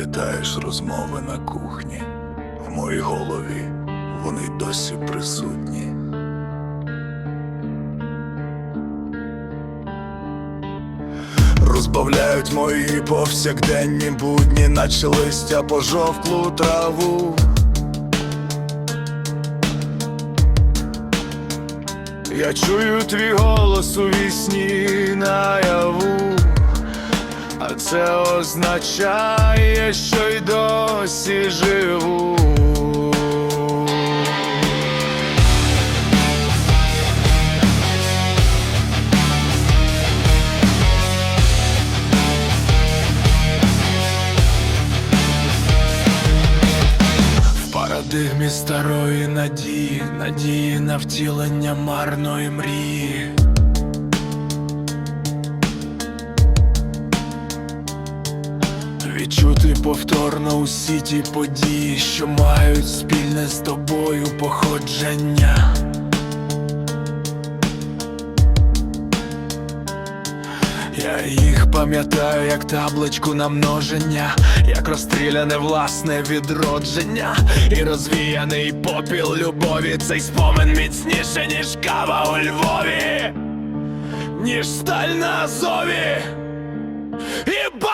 Пам'ятаєш розмови на кухні? В моїй голові вони досі присутні. Розбавляють мої повсякденні будні, наче листя пожовклу траву. Я чую твій голос у вісні наяву, це означає, що й досі живу. Парадигмі старої надії, надії на втілення марної мрії. Відчути повторно усі ті події, що мають спільне з тобою походження. Я їх пам'ятаю, як табличку на множення, як розстріляне власне відродження, і розвіяний попіл любові, цей спомин міцніше, ніж кава у Львові, ніж сталь на Азові. І